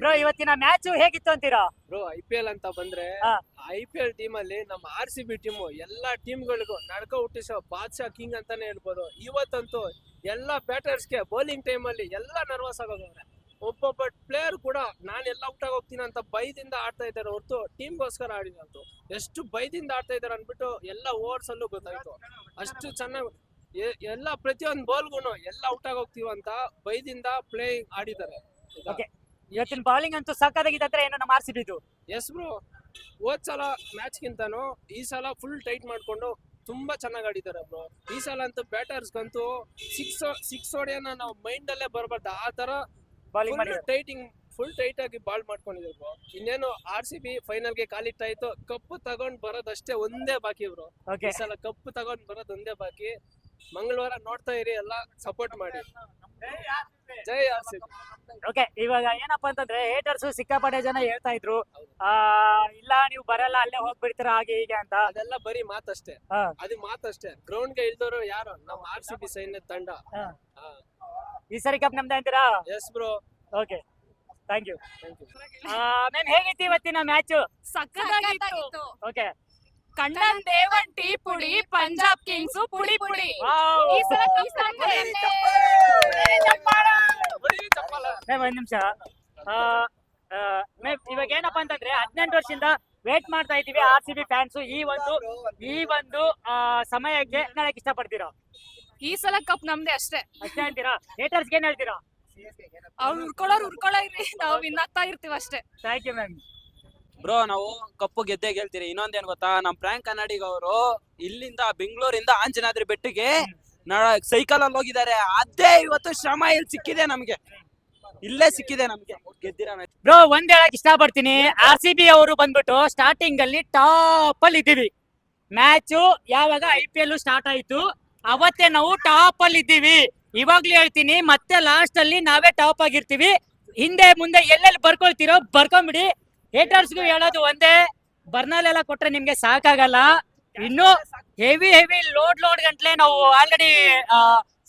Bro ಇವತ್ತಿನ match ಹೇಗಿತ್ತು ಅಂತೀರಾ? ಬ್ರೋ ಐ ಪಿ ಎಲ್ ಅಂತ ಬಂದ್ರೆ ಹಾ. ಐ ಪಿ ಎಲ್ ಟೀಮ್ ಅಲ್ಲಿ ನಮ್ಮ ಆರ್ ಸಿ ಬಿ ಟೀಮ್ ಎಲ್ಲಾ ಟೀಮ್ ಗಳಿಗೂ ನಡ್ಕ ಹುಟ್ಟಿಸೋ ಬಾದ್ಶಾ ಕಿಂಗ್ ಅಂತಾನೆ ಹೇಳ್ಬೋದು. ಇವತ್ತಂತೂ ಎಲ್ಲಾ ಬ್ಯಾಟರ್ಸ್ಗೆ ಬೌಲಿಂಗ್ ಟೈಮ್ ಅಲ್ಲಿ ಎಲ್ಲಾ ನರ್ವಸ್ ಆಗೋಗವ್ರೆ. ಒಬ್ಬೊಬ್ಬ ಪ್ಲೇಯರ್ ಕೂಡ ನಾನು ಎಲ್ಲ ಔಟ್ ಆಗಿ ಹೋಗ್ತೀನಿ ಅಂತ ಭಯದಿಂದ ಆಡ್ತಾ ಇದ್ದಾರೆ ಹೊರತು ಟೀಮ್ ಗೋಸ್ಕರ ಆಡಿದಂತು ಎಷ್ಟು ಭಯದಿಂದ ಆಡ್ತಾ ಇದ್ದಾರೆ ಅನ್ಬಿಟ್ಟು ಎಲ್ಲ ಓವರ್ಸ್ ಅಲ್ಲೂ ಗೊತ್ತಾಯ್ತು. ಅಷ್ಟು ಚೆನ್ನಾಗಿ ಎಲ್ಲ ಪ್ರತಿಯೊಂದು ಬಾಲ್ಗೂ ಎಲ್ಲ ಔಟ್ ಆಗಿ ಹೋಗ್ತೀವಿ ಅಂತ ಬೈದಿಂದ ಪ್ಲೇಯಿಂಗ್ ಆಡಿದ್ದಾರೆ. ಇವತ್ತಿನ ಬೌಲಿಂಗ್ ಅಂತೂ ಸಕ್ಕದಾಗಿದೆ ಅಂದ್ರೆ ಏನು ನಮ್ಮ ಆರ್ ಸಿ ಬಿದು ಎಸ್ ಬ್ರೋ ಹೋದ್ ಸಲ ಮ್ಯಾಚ್ ಗಿಂತಾನು ಈ ಸಲ ಫುಲ್ ಟೈಟ್ ಮಾಡ್ಕೊಂಡು ತುಂಬಾ ಚೆನ್ನಾಗಿ ಆಡಿದ್ದಾರೆ ಬ್ರೋ ಈ ಸಲ ಅಂತೂ ಬ್ಯಾಟರ್ಸ್ ಗಂತೂ ಸಿಕ್ಸ್ ಸಿಕ್ಸ್ ಹೊಡೆಯನ್ನ ನಾವು ಮೈಂಡ್ ಅಲ್ಲೇ ಬರಬಾರ್ದು. ಆ ತರ ಬೌಲಿಂಗ್ ಫುಲ್ ಟೈಟಿಂಗ್ ಫುಲ್ ಟೈಟ್ ಆಗಿ ಬಾಲ್ ಮಾಡ್ಕೊಂಡಿದ್ರು ಬ್ರೋ ಇನ್ನೇನು ಆರ್ ಸಿ ಬಿ ಫೈನಲ್ಗೆ ಕಾಲಿಟ್ಟಾಯ್ತು ಕಪ್ ತಗೊಂಡ್ ಬರೋದಷ್ಟೇ ಒಂದೇ ಬಾಕಿ ಬ್ರೋ ಈ ಸಲ ಕಪ್ ತಗೊಂಡ್ ಬರೋದ್ ಒಂದೇ ಬಾಕಿ. ಮಂಗಳವಾರ ನೋಡ್ತಾ ಇರಿ ಎಲ್ಲ ಸಪೋರ್ಟ್ ಮಾಡಿ. ಜೈ ಓಕೆ ಇವಾಗ ಏನಪ್ಪಾ ಅಂತಂದ್ರೆ ಹೇಟರ್ಸ್ ಸಿಕ್ಕಾಪಟ್ಟೆ ಜನ ಹೇಳ್ತಾ ಇದ್ರು. ಆ ಇಲ್ಲ ನೀವು ಬರಲ್ಲ ಅಲ್ಲೇ ಹೋಗ್ಬಿಡ್ತೀರ ಹಾಗೆ ಹೀಗೆ ಅಂತ. ಅದೆಲ್ಲ ಬರೀ ಮಾತಷ್ಟೇ. ಹಾ. ಅದು ಮಾತಷ್ಟೇ. ಗ್ರೌಂಡ್ಗೆ ಇಳಿದವರು ಯಾರು? ನಮ್ಮ ಆರ್ ಸಿ ಬಿ ಸೈನ್ಯ ತಂಡ. ಹಾ. ಈ ಸರಿ ಕಪ್ ನಮ್ದೆ ಅಂತೀರಾ? Yes bro okay thank you thank you ma'am ಹೇಗಿತ್ತು ಇವತ್ತಿನ ಮ್ಯಾಚ್ ಸಕ್ಕತ್ತಾಗಿತ್ತು ಓಕೆ ಕಣ್ಣನ್ ದೇವನ್ ಟೀ ಪುಡಿ ಪಂಜಾಬ್ ಕಿಂಗ್ಸ್ ಪುಡಿ ಪುಡಿ. ಈ ಸಲ ಮ್ಯಾಮ್ ಒಂದ್ ನಿಮಿಷ. ಮ್ಯಾಮ್ ಇವಾಗ ಏನಪ್ಪಾ ಅಂತಂದ್ರೆ ಹದಿನೆಂಟು ವರ್ಷದಿಂದ ವೇಟ್ ಮಾಡ್ತಾ ಇದೀವಿ ಆರ್ ಸಿ ಬಿ ಫ್ಯಾನ್ಸ್ ಈ ಒಂದು ಈ ಒಂದು ಆ, ಸಮಯಕ್ಕೆ ಇಷ್ಟ ಇಷ್ಟಪಡ್ತೀರಾ ಈ ಸಲ ಕಪ್ ನಮ್ದೇ ಅಷ್ಟೇ. ಅಷ್ಟೇ ಅಂತೀರಾ? ಹೇಟರ್ಸ್ ಏನ್ ಹೇಳ್ತೀರಾ? ಅವ್ರು ಉರ್ಕೊಳ್ಳೋರು ಉರ್ಕೊಳ್ಳೋ ನಾವು ವಿನ್ ಆಗ್ತಾ ಇರ್ತೀವಿ ಅಷ್ಟೇ. ಥ್ಯಾಂಕ್ ಯು ಮ್ಯಾಮ್ ಬ್ರೋ ನಾವು ಕಪ್ಪು ಗೆದ್ದೆ ಗೆಲ್ತೀರಿ. ಇನ್ನೊಂದೇನ್ ಗೊತ್ತಾ? ನಮ್ ಪ್ರ್ಯಾಂಕ್ ಕನ್ನಡಿಗ ಅವರು ಇಲ್ಲಿಂದ ಬೆಂಗಳೂರಿಂದ ಆಂಜನಾದ್ರಿ ಬೆಟ್ಟಿಗೆ ಸೈಕಲ್ ಅಲ್ಲಿ ಹೋಗಿದ್ದಾರೆ. ಅದೇ ಇವತ್ತು ಶ್ರಮ ಇಲ್ಲಿ ಸಿಕ್ಕಿದೆ ನಮ್ಗೆ. ಇಲ್ಲೇ ಸಿಕ್ಕಿದೆ ನಮ್ಗೆ. ಗೆದ್ದಿರ ಬ್ರೋ ಒಂದ್ ಹೇಳಕ್ ಇಷ್ಟಪಡ್ತೀನಿ. ಆರ್ ಸಿ ಬಿ ಅವರು ಬಂದ್ಬಿಟ್ಟು ಸ್ಟಾರ್ಟಿಂಗ್ ಅಲ್ಲಿ ಟಾಪ್ ಅಲ್ಲಿ ಇದ್ದೀವಿ. ಮ್ಯಾಚ್ ಯಾವಾಗ ಐ ಪಿ ಎಲ್ ಸ್ಟಾರ್ಟ್ ಆಯ್ತು, ಅವತ್ತೇ ನಾವು ಟಾಪ್ ಅಲ್ಲಿ ಇದ್ದೀವಿ. ಇವಾಗ್ಲೂ ಹೇಳ್ತೀನಿ, ಮತ್ತೆ ಲಾಸ್ಟ್ ಅಲ್ಲಿ ನಾವೇ ಟಾಪ್ ಆಗಿರ್ತೀವಿ. ಹಿಂದೆ ಮುಂದೆ ಎಲ್ಲೆಲ್ಲಿ ಬರ್ಕೊಳ್ತೀರೋ ಬರ್ಕೊಂಬಿಡಿ. ಹೇಟರ್ಸ್ಗೂ ಹೇಳೋದು ಒಂದೇ ಬರ್ನಲ್ ಎಲ್ಲ ಕೊಟ್ರೆ ನಿಮ್ಗೆ ಸಾಕಾಗಲ್ಲ. ಇನ್ನು ಹೆವಿ ಹೆವಿ ಲೋಡ್ ಲೋಡ್ ಗಂಟ್ಲೆ ನಾವು ಆಲ್ರೆಡಿ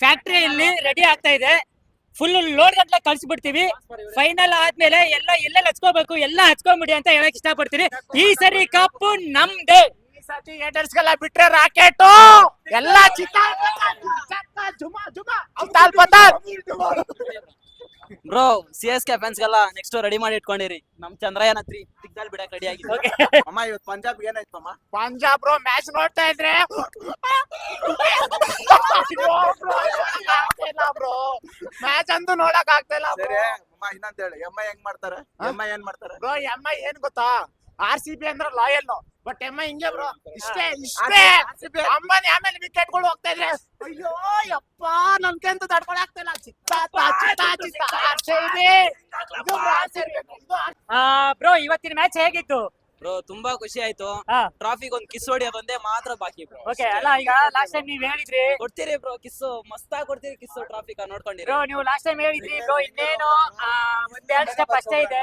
ಫ್ಯಾಕ್ಟ್ರಿಯಲ್ಲಿ ರೆಡಿ ಆಗ್ತಾ ಇದೆ. ಫುಲ್ ಲೋಡ್ ಗಂಟ್ಲೆ ಕಳ್ಸಿಬಿಡ್ತೀವಿ. ಫೈನಲ್ ಆದ್ಮೇಲೆ ಎಲ್ಲ ಎಲ್ಲೆಲ್ಲಿ ಹಚ್ಕೋಬೇಕು, ಎಲ್ಲ ಹಚ್ಕೊಂಬಿಡಿ ಅಂತ ಹೇಳಕ್ ಇಷ್ಟಪಡ್ತೀನಿ. ಈ ಸರಿ ಕಪ್ಪು ನಮ್ದೇ. ಸತಿ ಬಿಟ್ರೆ ರಾಕೆಟ್. ಎಲ್ಲ Chittal. Bro C S K fans ಗೆಲ್ಲ ನೆಕ್ಸ್ಟ್ ರೆಡಿ ಮಾಡಿ ಇಟ್ಕೊಂಡಿರಿ. ನಮ್ ಚಂದ್ರಯಾನ ತ್ರೀ ಸಿಗ್ನಲ್ ಬಿಡಕ್ ರೆಡಿ ಆಗಿದೆ. ಅಮ್ಮ ಇವತ್ತು ಪಂಜಾಬ್ ಏನಾಯ್ತಮ್ಮ ಪಂಜಾಬ್ ಬ್ರೋ ಮ್ಯಾಚ್ ನೋಡ್ತಾ ಇದ್ರೆ. ಬ್ರೋ ಮ್ಯಾಚ್ ಅಂತೂ ನೋಡಕ್ ಆಗ್ತಾ ಇಲ್ಲ ಸರಿ ಅಮ್ಮ ಇನ್ನೊಂದ್ ಹೇಳಿ. ಎಮ್ಮ ಹೆಂಗ್ ಮಾಡ್ತಾರೆ? ಎಮ್ಮ ಏನ್ ಮಾಡ್ತಾರೆ? ಬ್ರೋ ಎಮ್ಮ ಏನ್ ಗೊತ್ತಾ? ಆರ್ ಸಿ ಬಿ ಅಂದ್ರೆ ಲಾಯಲ್ ಬಟ್ ಎಮ್ಮ ಹಿಂಗೆ ಬ್ರೋ ಇಷ್ಟೇ ಇಷ್ಟೇ. ಅಂಬಾನಿ ಆಮೇಲೆ ವಿಕೆಟ್ಗಳು ಹೋಗ್ತಾ ಇದ್ರೆ ಅಯ್ಯೋ ಯಪ್ಪ ನನ್ ಕೆಂತ RCB. ಇದು. ಬ್ರೋ ಇವತ್ತಿನ ಮ್ಯಾಚ್ ಹೇಗಿತ್ತು? ಬ್ರೋ ತುಂಬಾ ಖುಷಿ ಆಯ್ತು. ಟ್ರಾಫಿಕ್ ಒಂದ್ ಕಿಸ್ ಬಂದೆ ಮಾತ್ರ ಬಾಕಿ ಬ್ರೋ ಓಕೆ ಅಲ್ಲ ಈಗ ಲಾಸ್ಟ್ ಟೈಮ್ ನೀವ್ ಹೇಳಿದ್ರಿ. ಕೊಡ್ತೀರಿ ಬ್ರೋ ಕಿಸ್ಸು ಮಸ್ತಾಗಿ ಕೊಡ್ತೀರಿ ಕಿಸ್ ಟ್ರಾಫಿಕ್ ನೋಡ್ಕೊಂಡಿರಿ. ಬ್ರೋ ನೀವು ಲಾಸ್ಟ್ ಟೈಮ್ ಹೇಳಿದ್ರಿ ಬ್ರೋ ಇನ್ನೇನು ಆ, ಒಂದೆರಡು ಸ್ಟೆಪ್ ಅಷ್ಟೇ ಇದೆ.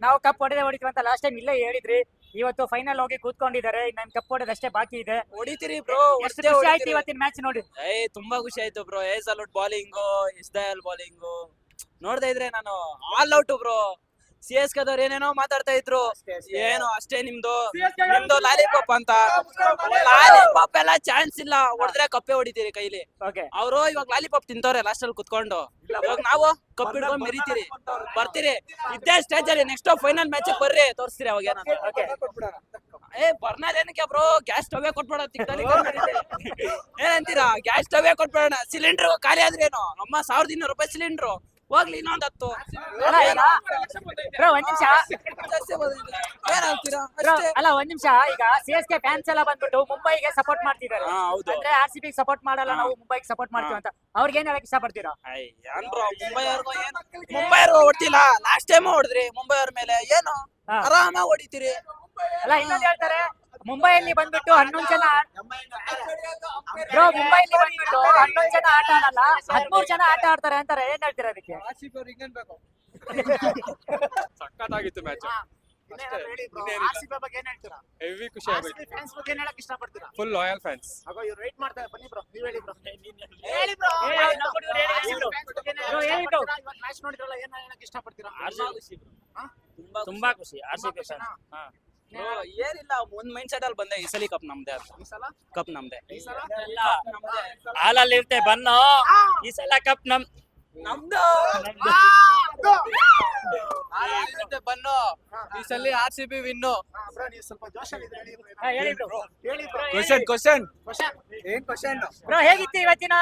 ನಾವು ಕಪ್ ಹೊಡೆದೇ ಹೊಡಿತೀವಿ ಅಂತ ಲಾಸ್ಟ್ ಟೈಮ್ ಇಲ್ಲೇ ಹೇಳಿದ್ರಿ. ಇವತ್ತು ಫೈನಲ್ ಹೋಗಿ ಕೂತ್ಕೊಂಡಿದ್ದಾರೆ. ನನ್ ಕಪ್ ಹೊಡೆದಷ್ಟೇ ಬಾಕಿ ಇದೆ. ಹೊಡಿತೀರಿ ಬ್ರೋ ಎಷ್ಟು ಖುಷಿ ಆಯ್ತು ಇವತ್ತಿನ ಮ್ಯಾಚ್ ನೋಡಿ. ಏ ತುಂಬಾ ಖುಷಿ ಆಯ್ತು ಬ್ರೋ ಏ ಅಲ್ ಬಾಲಿಂಗು ಎಸ್ ದಯಾಲ್ ಬಾಲಿಂಗು ನೋಡ್ತಾ ಇದ್ರೆ ನಾನು all out bro C S ಕೆದವ್ರು ಏನೇನೋ ಮಾತಾಡ್ತಾ ಇದ್ರು. ಏನು ಅಷ್ಟೇ ನಿಮ್ದು ನಿಮ್ದು ಲಾಲಿಪಾಪ್ ಅಂತ. ಲಾಲಿಪಾಪ್ ಎಲ್ಲ ಚಾನ್ಸ್ ಇಲ್ಲ. ಹೊಡೆದ್ರೆ ಕಪ್ಪೆ ಹೊಡಿತೀರಿ ಕೈಲಿ. ಅವರು ಇವಾಗ ಲಾಲಿಪಾಪ್ ತಿಂತವ್ರೆ ಲಾಸ್ಟ್ ಅಲ್ಲಿ ಕುತ್ಕೊಂಡು. ಇವಾಗ ನಾವು ಕಪ್ ಹಿಡ್ಕೊಂಡು ಮೆರಿತೀರಿ. ಬರ್ತೀರಿ. ಇದ್ದೇ ಸ್ಟೇಜ್ ಅಲ್ಲಿ ನೆಕ್ಸ್ಟ್ ಫೈನಲ್ ಮ್ಯಾಚ್ ಬರ್ರಿ ತೋರಿಸ್ತೀರಿ ಅವಾಗ ಏನಾದ್ರು. ಏ ಬರ್ನಾಲ್ ಏನಕ್ಕೆ ಬ್ರೋ ಗ್ಯಾಸ್ ಸ್ಟವ್ ಕೊಟ್ಬೇಡ ಏನಂತೀರಾ? ಗ್ಯಾಸ್ ಸ್ಟವ್ ಕೊಟ್ಬೇಡ ಸಿಲಿಂಡರ್ ಖಾಲಿ ಏನು ಅಮ್ಮ ಸಾವಿರದ ಇನ್ನೂರು ರೂಪಾಯಿ ಸಿಲಿಂಡ್ರು ಹೋಗ್ಲಿ ಇನ್ನೊಂದ್ ಹತ್ತು. ಬ್ರೋ ಒಂದ್ ನಿಮಿಷ. ಜಾಸ್ತಿ ಬಂದಿದೆ. ಏನಂತೀರಾ ಬ್ರೋ ಅಷ್ಟೇ ಅಲ್ಲ ಒಂದ್ ನಿಮಿಷ. ಈಗ ಸಿ ಎಸ್ ಕೆ ಫ್ಯಾನ್ಸ್ ಎಲ್ಲ ಬಂದ್ಬಿಟ್ಟು ಮುಂಬೈಗೆ ಸಪೋರ್ಟ್ ಮಾಡ್ತಿದ್ದಾರೆ. ಹಾ ಹೌದು. ಅಂದ್ರೆ ಆರ್ ಸಿ ಬಿ ಸಪೋರ್ಟ್ ಮಾಡಲ್ಲ ನಾವು ಮುಂಬೈಗೆ ಸಪೋರ್ಟ್ ಮಾಡ್ತೀವಿ ಅಂತ. ಅವ್ರಿಗೆ ಏನ್ ಹೇಳಕ್ ಇಷ್ಟಪಡ್ತೀರಾ? ಅಯ್ಯ, ಏನ್ ಬ್ರೋ ಮುಂಬೈ ಅವ್ರಿಗೂ ಏನು ಮುಂಬೈ ಅವ್ರಿಗೂ ಹೊಡ್ತಿಲ್ಲ. ಲಾಸ್ಟ್ ಟೈಮ್ ಹೊಡೆದ್ರಿ ಮುಂಬೈ ಅವ್ರ ಮೇಲೆ. ಏನು? ಹಾ. ಆರಾಮಾಗಿ ಹೊಡಿತೀರಿ. ಅಲ್ಲ ಇನ್ನೊಂದ್ ಹೇಳ್ತಾರೆ. ಮುಂಬೈಯಲ್ಲಿ ಬಂದ್ಬಿಟ್ಟು ಹನ್ನೊಂದ್ ಜನ ಬ್ರೋ ಮುಂಬೈಲಿ ಬಂದ್ಬಿಟ್ಟು ಹನ್ನೊಂದ್ ಜನ ಆಟ ಆಡಲ್ಲ? ಹದಿಮೂರು ಜನ ಆಟ ಆಡ್ತಾರೆ ಅಂತಾರೆ ಏನ್ ಹೇಳ್ತೀರಾ ಅದಕ್ಕೆ? ಸಕ್ಕತ್ತಾಗಿತ್ತು ಮ್ಯಾಚ್ ಹೆವಿ ಖುಷಿ ಆಗೋಯ್ತು ಫುಲ್ ಲಾಯಲ್ ಫ್ಯಾನ್ಸ್ ಹೇಳಿ ಬ್ರೋ ಹೇಳಿ. ಬ್ರೋ ಆರ್ ಸಿ ಹಾ? ತುಂಬಾ ಖುಷಿ ಆರ್ ಸಿ ಬಿ ಏನಿಲ್ಲ ಒಂದ್ ಮೈಂಡ್ ಸೆಟ್ ಅಲ್ಲಿ ಬಂದೆ ಈ ಸಲ ಕಪ್ ನಮ್ದೆ ಅಂತ ಕಪ್ ನಮ್ದೆ. ಹಾಲಲ್ಲಿ ಇರ್ತೆ ಬನ್ನು. ಈ ಸಲ ಕಪ್ ನಮ್ ನಮ್ದು. ಬನ್ನು. ಈ ಸಲ ಆರ್ ಸಿ ಬಿ ವಿನ್ನು ಹಾ, ಹೇಳಿ ಬ್ರೋ. ಕ್ವಶನ್ ಕ್ವಶನ್ ಏನ್ ಕ್ವಶನ್ ಬ್ರೋ ಹೇಗಿತ್ತು ಇವತ್ತಿನ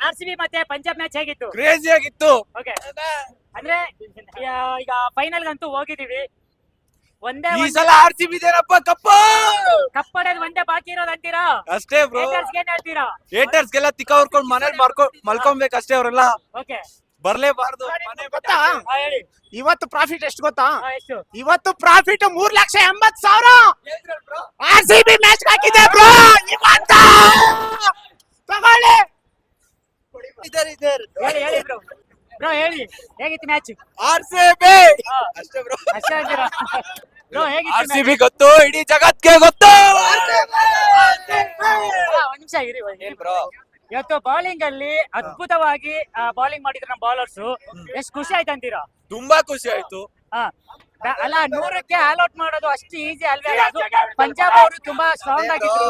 ಆರ್ ಸಿ ಬಿ ಮತ್ತೆ ಪಂಜಾಬ್ ಮ್ಯಾಚ್ ಹೇಗಿತ್ತು? ಕ್ರೇಜಿ ಆಗಿತ್ತು. ಓಕೆ ಅಂದ್ರೆ ಈಗ ಫೈನಲ್ ಗಂತೂ ಹೋಗಿದೀವಿ ಒಂದೇ ಈ ಸಲ ಆರ್ ಸಿ ಬಿ ದೇನಪ್ಪ ಕಪ್ಪ! ಕಪ್ ಹೊಡೆದ್ ಒಂದೇ ಬಾಕಿ ಇರೋದು ಅಂತೀರಾ? ಅಷ್ಟೇ ಬ್ರೋ Haters ಗೆ ಏನ್ ಹೇಳ್ತೀರಾ? ಏಟರ್ಸ್ಗೆಲ್ಲ ತಿಕ್ಕ ಹೊರ್ಕೊಂಡು ಮನೇಲಿ ಮಾರ್ಕೊ ಮಲ್ಕೊಬೇಕು ಅಷ್ಟೇ ಅವರೆಲ್ಲ. ಓಕೆ ಬರ್ಲೇಬಾರ್ದು ಗೊತ್ತಾ? ಹೇಳಿ. ಇವತ್ತು ಪ್ರಾಫಿಟ್ ಎಷ್ಟು ಗೊತ್ತಾ? ಹಾ, ಎಷ್ಟು? ಇವತ್ತು ಪ್ರಾಫಿಟ್ ಮೂರ್ ಲಕ್ಷ ಎಂಬತ್ ಸಾವಿರ. ಆರ್ ಸಿ ಬಿ ಮ್ಯಾಚ್ ಹಾಕಿದೆ ಬ್ರೋ ಇವತ್ತು! ತಗೊಳ್ಳಿ. ಹೇಳಿ ಹೇಳಿ ಬ್ರೋ ಬ್ರೋ ಹೇಳಿ. ಹೇಗಿತ್ತು ಮ್ಯಾಚ್ ಆರ್ ಸಿ ಬಿ. ಅಷ್ಟೇ ಬ್ರೋ ಅಷ್ಟೇ ಅಂತೀರಾ? ಬ್ರೋ ಹೇಗಿತ್ತು ಆರ್ ಸಿ ಬಿ ಗೊತ್ತು ಇಡೀ ಜಗತ್ಗೆ ಗೊತ್ತು. ಒಂದ್ ನಿಮಿಷ ಇರಿ. ಬ್ರೋ ಇವತ್ತು ಬೌಲಿಂಗ್ ಅಲ್ಲಿ ಅದ್ಭುತವಾಗಿ ಬೌಲಿಂಗ್ ಮಾಡಿದ್ರು ನಮ್ಮ ಬೌಲರ್ಸ್ ಎಷ್ಟು ಖುಷಿ ಆಯ್ತು ಅಂತೀರಾ ತುಂಬಾ ಖುಷಿ ಆಯ್ತು. ಹಾ. ಅಲ್ಲ ನೂರಕ್ಕೆ ಆಲ್ ಔಟ್ ಮಾಡೋದು ಅಷ್ಟು ಈಸಿ ಅಲ್ವೇ ಅದು? ಪಂಜಾಬ್ ಅವರು ತುಂಬಾ ಸ್ಟ್ರಾಂಗ್ ಆಗಿದ್ರು.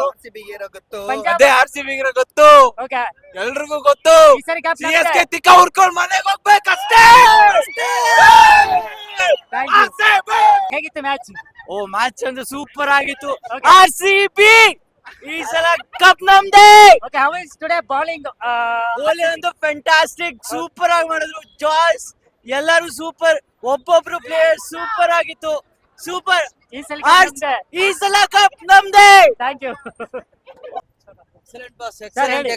ಗೊತ್ತು. ಪಂಜಾಬ್ ಅದೇ ಆರ್ ಸಿ ಬಿ ಗೊತ್ತು. ಓಕೆ. ಎಲ್ರಿಗೂ ಗೊತ್ತು. ಈ ಸರಿ ಕಪ್ ಸಿ ಎಸ್ ಕೆ ತಿಕ್ಕ ಹುರ್ಕೊಂಡ್ ಮನೆಗೆ ಹೋಗ್ಬೇಕಷ್ಟೇ. Thank you. ಹೇಗಿತ್ತು ಮ್ಯಾಚ್ ಓ ಮ್ಯಾಚ್ ಅಂದ್ರೆ ಸೂಪರ್ ಆಗಿತ್ತು. ಆರ್ ಸಿ ಬಿ ಈ ಸಲ ಕಪ್ ನಮ್ದೇ. Okay how is today bowling bowling ಅಂತೂ ಫೆಂಟಾಸ್ಟಿಕ್ ಸೂಪರ್ ಆಗಿ ಮಾಡಿದ್ರು. ಜಾಯ್ಸ್ ಎಲ್ಲರೂ ಸೂಪರ್ ಒಬ್ಬೊಬ್ರು ಪ್ಲೇಯರ್ ಸೂಪರ್ ಆಗಿತ್ತು. ಸೂಪರ್ ಈ ಸಲ ಈ ಸಲ ಕಪ್ ನಮ್ದೇ. Thank you excellent boss excellent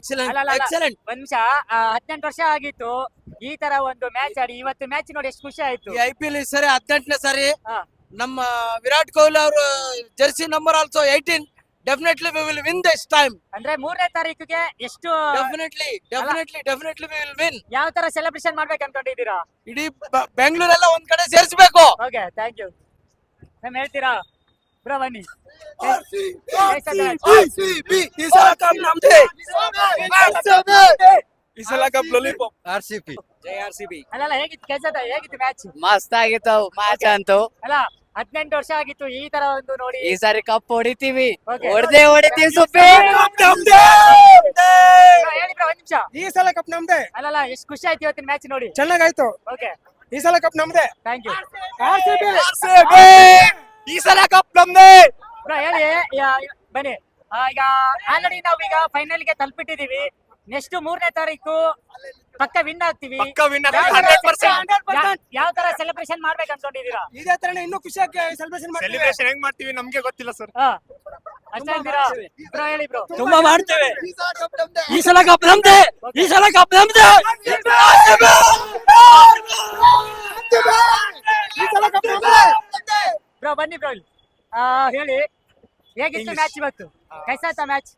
ಹದಿನೆಂಟು ವರ್ಷ ಆಗಿತ್ತು. ಈ ತರ ಒಂದು ಮ್ಯಾಚ್ ಆಡಿ ಇವತ್ತು ಮ್ಯಾಚ್ ನೋಡಿ ಎಷ್ಟು ಖುಷಿ ಆಯ್ತು. ಈ ಐ ಪಿ ಎಲ್ ಈ ಸರಿ ಹದಿನೆಂಟನೇ ಸರಿ. ನಮ್ಮ ವಿರಾಟ್ ಕೊಹ್ಲಿ ಅವರು jersey number also eighteen definitely we will win this time ಅಂದ್ರೆ ಮೂರನೇ ತಾರೀಕಿಗೆ ಎಷ್ಟು definitely definitely definitely we will win ಯಾವ ತರ ಸೆಲೆಬ್ರೇಷನ್ ಮಾಡ್ಬೇಕು ಅನ್ಕೊಂಡಿದ್ದೀರಾ? ಇಡೀ ಬೆಂಗಳೂರೆಲ್ಲ ಒಂದ್ ಕಡೆ ಸೇರಿಸಬೇಕು. ಓಕೆ ಥ್ಯಾಂಕ್ ಯು ಮ್ಯಾಮ್ ಹೇಳ್ತೀರಾ? ಬ್ರೋ ಬನ್ನಿ. ಈ ಸಲ ಕಪ್ ನಮ್ದೇ. ಈ ಸಲ cup lollipop R C P ಜೈ ಆರ್ ಸಿ ಬಿ ಅಲ್ಲ ಹೇಗಿತ್ತು ಕೆಲಸ ಹೇಗಿತ್ತು ಮ್ಯಾಚ್ ಮಸ್ತ್ ಆಗಿತ್ತು ಮ್ಯಾಚ್ ಅಂತೂ. ಅಲ್ಲ ಹದಿನೆಂಟು ವರ್ಷ ಆಗಿತ್ತು ಈ ತರ ಒಂದು ನೋಡಿ. ಈ ಸಾರಿ ಕಪ್ ಹೊಡಿತೀವಿ. ಹೊಡೆದೇ ಹೊಡಿತೀವಿ ಸುಪ್ಪಿ ಬ್ರೋ, ಹೇಳಿ ಬ್ರೋ ಒಂದ್ ನಿಮಿಷ. ಈ ಸಲ ಕಪ್ ನಮ್ದೆ. ಅಲ್ಲಲ್ಲ ಎಷ್ಟು ಖುಷಿ ಆಯ್ತು ಇವತ್ತಿನ ಮ್ಯಾಚ್ ನೋಡಿ. ಚೆನ್ನಾಗಾಯ್ತು. ಓಕೆ ಈ ಸಲ ಕಪ್ ನಮ್ದೆ. ಥ್ಯಾಂಕ್ ಯು ಈ ಸಲ ಕಪ್ ನಮ್ದೆ. ಹೇಳಿ ಯಾ- ಬನ್ನಿ. ಈಗ ಆಲ್ರೆಡಿ ನಾವೀಗ ಫೈನಲ್ಗೆ ತಲುಪಿಟ್ಟಿದೀವಿ ನೆಕ್ಸ್ಟ್ ಮೂರನೇ ತಾರೀಕು ಪಕ್ಕ ವಿನ್ ಆಗ್ತೀವಿ. ಪಕ್ಕ win ಆಗ್ತೀವಿ, ಯಾವ ತರ 100%. ಯಾ- ಯಾವ ತರ ಸೆಲೆಬ್ರೇಷನ್ ಮಾಡ್ಬೇಕು ಅನ್ಕೊಂಡಿದೀರಾ ಇದೇ ತರ ಇನ್ನೂ ಖುಷಿಯಾಗಿ ಸೆಲೆಬ್ರೇಷನ್ ಸೆಲೆಬ್ರೇಷನ್ ಹೆಂಗ್ ಮಾಡ್ತೀವಿ ನಮ್ಗೆ ಗೊತ್ತಿಲ್ಲ ಸರ್ ಹಾ. ಅಷ್ಟೇ ಅಂತೀರಾ ಬ್ರೋ ಹೇಳಿ ಬ್ರೋ. ತುಂಬಾ ಮಾಡ್ತೇವೆ. ಈ ಸಲ ಕಪ್ ನಮ್ದೆ. ಈ ಸಲ ಕಪ್ ನಮ್ದೆ. ಬ್ರೋ ಬನ್ನಿ ಬ್ರೋ ಹೇಳಿ. ಹೇಗಿತ್ತು ಮ್ಯಾಚ್ ಇವತ್ತು? ಕೈಸಾತ match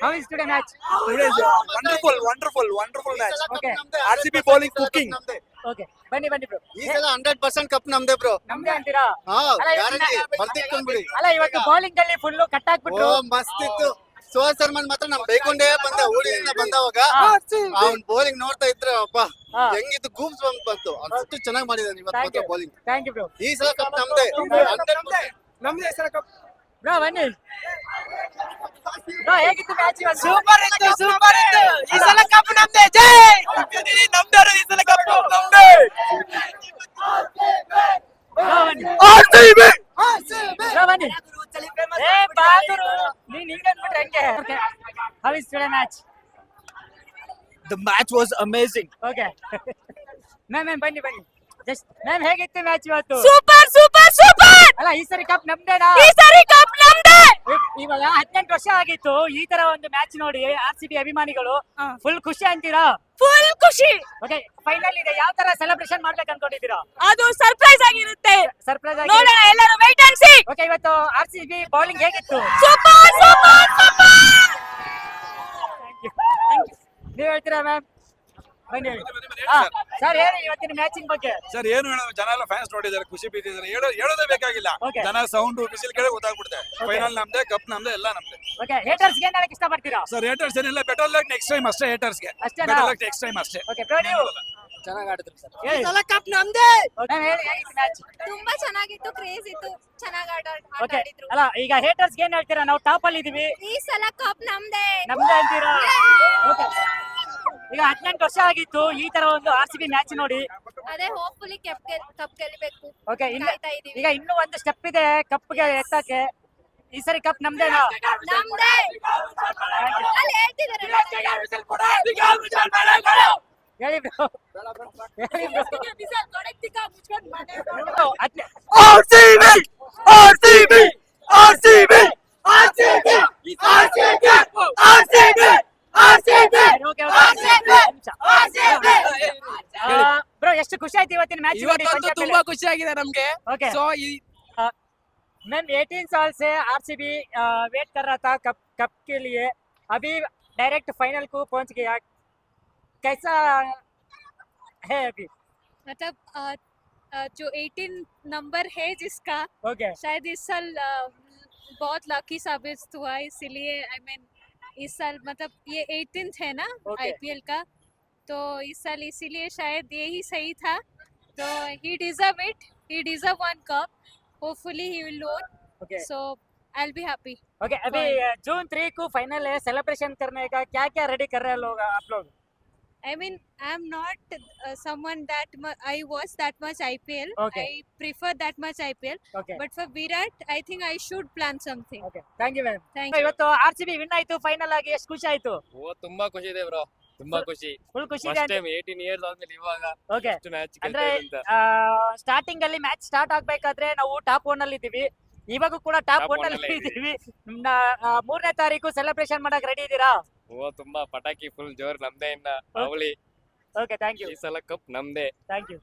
how is today match wonderful wonderful wonderful match okay R C B bowling cooking okay ಬನ್ನಿ ಬನ್ನಿ ಬ್ರೋ ಈ ಸಲ ಹಂಡ್ರೆಡ್ ಪರ್ಸೆಂಟ್ ಕಪ್ ನಮ್ದೇ ಬ್ರೋ ನಮ್ದೇ ಅಂತೀರಾ? ಅಲ್ಲ, ಇವತ್ತು ಬೌಲಿಂಗ್ ಅಲ್ಲಿ ಫುಲ್ ಕಟ್ ಹಾಕ್ಬಿಟ್ರು ಮಸ್ತ್ ಇತ್ತು. ಸೋಹನ್ ಶರ್ಮನ್ ಮಾತ್ರ ನಮ್ ಬೈಕೊಂಡೇ ಬಂದ ಊರಿನಿಂದ ಬಂದವಾಗ ಅವ್ನ್ ಬೌಲಿಂಗ್ ನೋಡ್ತಾ ಇದ್ರೆ ಅಪ್ಪ ಹಾ. ಹೆಂಗಿತ್ತು ಗೂಮ್ಸ್ ಬಂದ್ ಬಂತು. ಅಷ್ಟು ಚೆನ್ನಾಗಿ ಮಾಡಿದಾನೆ ಇವತ್ತು Thank ಮಾತ್ರ you. Bowling thank you bro ಈ ಸಲ ಕಪ್ ನಮ್ದೇ. ನಮ್ದೇ ಸಲ ಕಪ್ ಬ್ರೋ ಬನ್ನಿ ಬ್ರೋ ಹೇಗಿತ್ತು ಮ್ಯಾಚ್ ಸೂಪರ್ ಇತ್ತು ಸೂಪರ್ ಇತ್ತು. ಈ ಸಲ ಕಪ್ ನಮ್ದೇ. ಜೈ! ನಮ್ದೇ ಈ ಸಲ ಕಪ್ ನಮ್ದೇ. ಬ್ರೋ ಬನ್ನಿ ಆರ್ ಸಿ ಬಿ ಬ್ರೋ ಬನ್ನಿ ಏ ಬಾಗುರು ನೀನ್ ಹಿಂಗ್ ಅಂದ್ಬಿಟ್ರೆ ಹೆಂಗೆ? How is today match the match was amazing okay ma'am ma'am ಬನ್ನಿ ಬನ್ನಿ. ಮ್ಯಾಮ್ ಹೇಗಿತ್ತು ಮ್ಯಾಚ್ ಇವತ್ತು? ಸೂಪರ್ ಸೂಪರ್ ಸೂಪರ್ ಅಲ್ಲ ಈ ಸರಿ ಕಪ್ ನಮ್ದೇನಾ? ಈ ಸಾರಿ ಕಪ್ ನಮ್ದೇ! ಇವಾಗ ಹದಿನೆಂಟು ವರ್ಷ ಆಗಿತ್ತು ಈ ತರ ಒಂದು ಮ್ಯಾಚ್ ನೋಡಿ ಆರ್ ಸಿ ಬಿ ಅಭಿಮಾನಿಗಳು ಫುಲ್ ಖುಷಿ ಅಂತೀರಾ? ಫುಲ್ ಖುಷಿ! ಓಕೆ ಫೈನಲ್ ಇದೆ. ಯಾವ ತರ ಸೆಲೆಬ್ರೇಷನ್ ಮಾಡ್ಬೇಕು ಅನ್ಕೊಂಡಿದ್ದೀರಾ? ಅದು ಸರ್ಪ್ರೈಸ್ ಆಗಿರುತ್ತೆ. ಸರ್ಪ್ರೈಸ್ ಆಗಿ ನೋಡೋಣ ಎಲ್ಲರೂ ವೈಟ್ ಅಂಡ್ ಸಿ ಓಕೆ ಇವತ್ತು ಆರ್ ಸಿ ಬಿ ಬೌಲಿಂಗ್ ಹೇಗಿತ್ತು? ಸೂಪರ್ ಸೂಪರ್ ಸೂಪರ್ ನೀವು ಹೇಳ್ತೀರಾ ಮ್ಯಾಮ್ ಬನ್ನಿ ಸರ್ ಏನು ಇವತ್ತಿನ ಮ್ಯಾಚಿಂಗ್ ಬಗ್ಗೆ. ಸರ್ ಏನು ಹೇಳೋದು ಜನ ಎಲ್ಲ ಫ್ಯಾನ್ಸ್ ನೋಡಿದ್ದಾರೆ ಖುಷಿ ಬಿದ್ದಿದ್ದಾರೆ ಹೇಳೋ ಹೇಳೋದೇ ಬೇಕಾಗಿಲ್ಲ. Okay. ಜನ ಸೌಂಡ್ ಬಿಸಿಲ್ ಕೇಳಿ ಗೊತ್ತಾಗ್ಬಿಡುತ್ತೆ. ಫೈನಲ್ ನಮ್ದೆ ಕಪ್ ನಮ್ದೆ ಎಲ್ಲ ನಮ್ದೆ. ಓಕೆ ಹೇಟರ್ಸ್ ಏನ್ ಇಷ್ಟ ಪಡ್ತೀರಾ ಸರ್ ಹೇಟರ್ಸ್ ಏನಿಲ್ಲ ಬೆಟರ್ ಲಕ್ ನೆಕ್ಸ್ಟ್ ಟೈಮ್ ಅಷ್ಟೇ ಹೇಟರ್ಸ್ಗೆ. ಅಷ್ಟೇನಾ? ಬೆಟರ್ ಲಕ್ ನೆಕ್ಸ್ಟ್ ಟೈಮ್ ಅಷ್ಟೇ. ಓಕೆ ನೀವು? ಚೆನ್ನಾಗಿ ಆಡಿದ್ರು ಸರ್. ಹೇಳಿ. ಕಪ್ ನಮ್ದೇ. ಮ್ಯಾಮ್ ಹೇಳಿ ಹೇಗಿತ್ತು ಮ್ಯಾಚ್ ತುಂಬಾ ಚೆನ್ನಾಗಿತ್ತು ಕ್ರೇಜ್ ಇತ್ತು. ಚೆನ್ನಾಗಿ ಆಟ ಓಕೆ ಆಡಿದ್ರು. ಅಲ್ಲ ಈಗ ಹೇಟರ್ಸ್ ಏನ್ ಹೇಳ್ತೀರಾ? ನಾವು ಟಾಪ್ ಅಲ್ಲಿ ಇದೀವಿ. ಈ ಸಲ ಕಪ್ ನಮ್ದೇ. ನಮ್ದೇ ಅಂತೀರಾ? ಓಕೆ ಈಗ ಹದಿನೆಂಟು ವರ್ಷ ಆಗಿತ್ತು ಈ ತರ ಒಂದು ಆರ್ ಸಿ ಬಿ ಮ್ಯಾಚ್ ನೋಡಿ. ಅದೇ ಹೋಪ್ಫುಲಿ ಕಪ್ ಕಪ್ ಗೆಲ್ಬೇಕು. ಓಕೆ ಇನ್ನು ಕಾಯ್ತಾ ಇದೀವಿ. ಈಗ ಇನ್ನೂ ಒಂದು ಸ್ಟೆಪ್ ಇದೆ ಕಪ್ಗೆ ಎತ್ತಕ್ಕೆ. ಈ ಸರಿ ಕಪ್ ನಮ್ದೇನಾ ನಮ್ದೇ! ಅಲ್ಲಿ ಹೇಳ್ತಿದಾರಲ್ಲ ಹೇಳಿ ಬ್ರೋ ಹೇಳಿ ತುಂಬಾ ಖುಷಿ ಆಗಿದೆ ನಮ್ಗೆ ಓಕೆ ಸೊ ಈ मैम 18 साल से आरसीबी वेट कर रहा था कप कप के लिए अभी डायरेक्ट फाइनल को पहुंच गया कैसा है अभी मतलब अ, अ, जो 18 नंबर है जिसका ओके शायद इस साल अ, बहुत लकी साबित हुआ इसीलिए आई मीन इस साल मतलब ये 18th है ना Okay. आईपीएल का तो इस साल इसीलिए शायद यही सही था तो he deserve it he deserve one cup hopefully he will loan okay so I will be happy okay अभी जून थ्री को फाइनल है सेलिब्रेशन करने का क्या क्या रेडी कर रहे हैं लोग आप लोग I mean, I'm not uh, someone that mu- I watch that much IPL. Okay. I prefer that much IPL. Okay But for Virat, I think I should plan something. Okay thank you ma'am Thank you. ಇವತ್ತು R C B win ಆಯ್ತು final ಆಗಿ ಎಷ್ಟು ಖುಷಿ ಆಯ್ತು ಓ ತುಂಬಾ ಖುಷಿ ಇದೆ bro ತುಂಬಾ ಖುಷಿ. ಫುಲ್ ಖುಷಿ ಫಸ್ಟ್ ಟೈಮ್ ಏಯ್ಟೀನ್ ಇಯರ್ಸ್ ಆದ್ಮೇಲೆ ಇವಾಗ ಓಕೆ ಇಷ್ಟು ಮ್ಯಾಚ್ ಅಂದ್ರೆ ಸ್ಟಾರ್ಟಿಂಗ್ ಅಲ್ಲಿ ಮ್ಯಾಚ್ ಸ್ಟಾರ್ಟ್ ಆಗ್ಬೇಕಾದ್ರೆ ನಾವು ಟಾಪ್ ಒನ್ ಅಲ್ಲಿ ಇದ್ದೀವಿ. ಇವಾಗ ಕೂಡ ಟಾಪ್ Top ಒನ್ one ಅಲ್ಲಿ ಅಲ್ಲೇ ಇದ್ದೀವಿ. ನ- ಆ, ಮೂರನೇ ತಾರೀಕು ಸೆಲೆಬ್ರೇಷನ್ ಮಾಡಕ್ ರೆಡಿ ಇದ್ದೀರಾ? ಓ ತುಂಬಾ ಪಟಾಕಿ ಫುಲ್ ಜೋರ್ ನಮ್ದೇ ಇನ್ನ. ಅವಳಿ. ಓಕೆ ಥ್ಯಾಂಕ್ ಯು ಈ ಸಲ ಕಪ್ ನಮ್ದೇ. Thank you